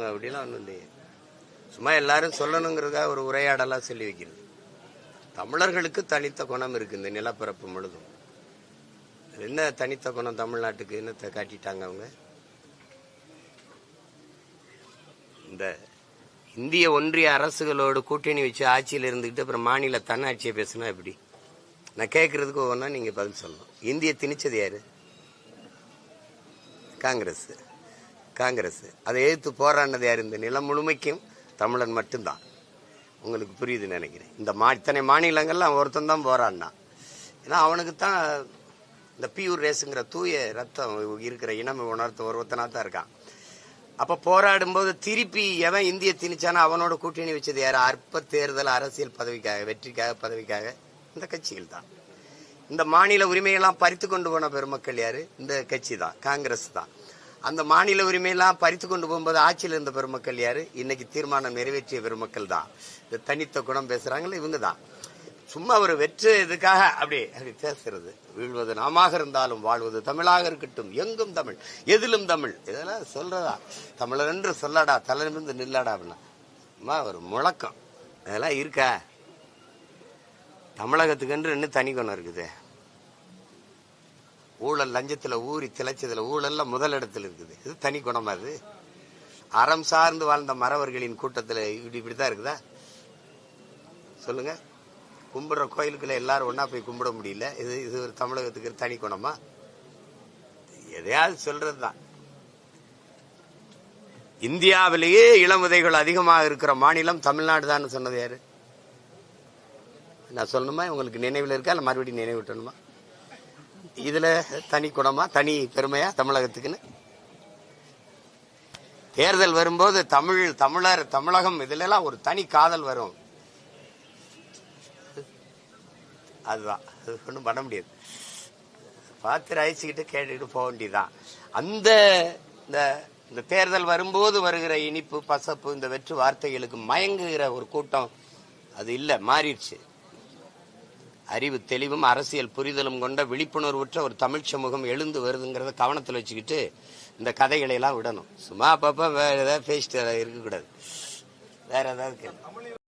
ஒன்றும் அப்படிலாம் ஒன்றும் இல்லையே. சும்மா எல்லாரும் சொல்லணுங்கிறதுக்காக ஒரு உரையாடலாம் சொல்லி வைக்கிறது. தமிழர்களுக்கு தனித்த குணம் இருக்கு இந்த நிலப்பரப்பு முழுதும். என்ன தனித்த குணம் தமிழ்நாட்டுக்கு? என்னத்தை காட்டிட்டாங்க அவங்க? இந்த இந்திய ஒன்றிய அரசுகளோடு கூட்டணி வச்சு ஆட்சியில் இருந்துக்கிட்டு அப்புறம் மாநில தன்னாட்சியை பேசினா எப்படி? நான் கேட்கறதுக்கு ஒவ்வொன்றா நீங்க பதில் சொல்லணும். இந்திய திணிச்சது யாரு? காங்கிரஸ். காங்கிரஸ். அதை எதிர்த்து போராடினது யார்? இந்த நிலம் முழுமைக்கும் தமிழன் மட்டும்தான். உங்களுக்கு புரியுதுன்னு நினைக்கிறேன். இந்த மா இத்தனை மாநிலங்கள்லாம் ஒருத்தன் தான் போராடினான் ஏன்னா அவனுக்கு தான் இந்த பியூர் ரேஸுங்கிற தூய ரத்தம் இருக்கிற இனம் உணர்த்த ஒருத்தனாக தான் இருக்கான். அப்போ போராடும்போது திருப்பி எவன் இந்திய திணிச்சானோ அவனோட கூட்டணி வச்சது யார்? அற்ப தேர்தல் அரசியல் பதவிக்காக வெற்றிக்காக பதவிக்காக இந்த கட்சிகள் தான். இந்த மாநில உரிமையெல்லாம் பறித்து கொண்டு போன பெருமக்கள் யார்? இந்த கட்சி தான் காங்கிரஸ் தான். அந்த மாநில உரிமையெல்லாம் பறித்து கொண்டு போகும்போது ஆட்சியில் இருந்த பெருமக்கள் யார்? இன்னைக்கு தீர்மானம் நிறைவேற்றிய பெருமக்கள் தான். இந்த தனித்த குணம் பேசுகிறாங்களே இவங்க தான் சும்மா ஒரு வெற்று இதுக்காக அப்படி அப்படி பேசுறது. வீழ்வது நாமாக இருந்தாலும் வாழ்வது தமிழாக இருக்கட்டும். எங்கும் தமிழ் எதிலும் தமிழ். இதெல்லாம் சொல்றதா? தமிழர் என்று சொல்லடா தலைமிருந்து நில்லடா அப்படின்னா. சும்மா ஒரு முழக்கம். இதெல்லாம் இருக்கா? தமிழகத்துக்கு இன்னும் தனி குணம் இருக்குது. ஊழல் லஞ்சத்தில் ஊறி திளைச்சதில் ஊழல்ல முதலிடத்தில் இருக்குது இது தனி குணமா அது. அறம் சார்ந்து வாழ்ந்த மறவர்களின் கூட்டத்தில் இப்படி இப்படி தான் இருக்குதா? சொல்லுங்க. கும்பிடுற கோயிலுக்குள்ள எல்லாரும் ஒன்றா போய் கும்பிட முடியல. இது இது ஒரு தமிழகத்துக்கு தனி குணமா? எதையாவது சொல்றதுதான். இந்தியாவிலேயே இளம் அதிகமாக இருக்கிற மாநிலம் தமிழ்நாடு தான் சொன்னது யாரு? நான் சொல்லணுமா? உங்களுக்கு நினைவில் இருக்கா? இல்லை மறுபடியும் நினைவூட்டணுமா? இதுல தனி குணமா தனி பெருமையா தமிழகத்துக்குன்னு? தேர்தல் வரும்போது தமிழ் தமிழர் தமிழகம் இதுல எல்லாம் ஒரு தனி காதல் வரும். அதுதான். அது ஒன்றும் பண்ண முடியாது. பார்த்து ரசிச்சுக்கிட்டு கேட்டுக்கிட்டு போக வேண்டியதுதான். அந்த இந்த இந்த தேர்தல் வரும்போது வருகிற இனிப்பு பசப்பு இந்த வெற்று வார்த்தைகளுக்கு மயங்குகிற ஒரு கூட்டம் அது இல்லை. மாறிடுச்சு. அறிவு தெளிவும் அரசியல் புரிதலும் கொண்ட விழிப்புணர்வுற்ற ஒரு தமிழ் சமூகம் எழுந்து வருதுங்கிறத கவனத்தில் வச்சுக்கிட்டு இந்த கதைகளை எல்லாம் விடணும். சும்மா அப்பப்போ வேற ஏதாவது பேசிட்டு இருக்கக்கூடாது. வேற ஏதாவது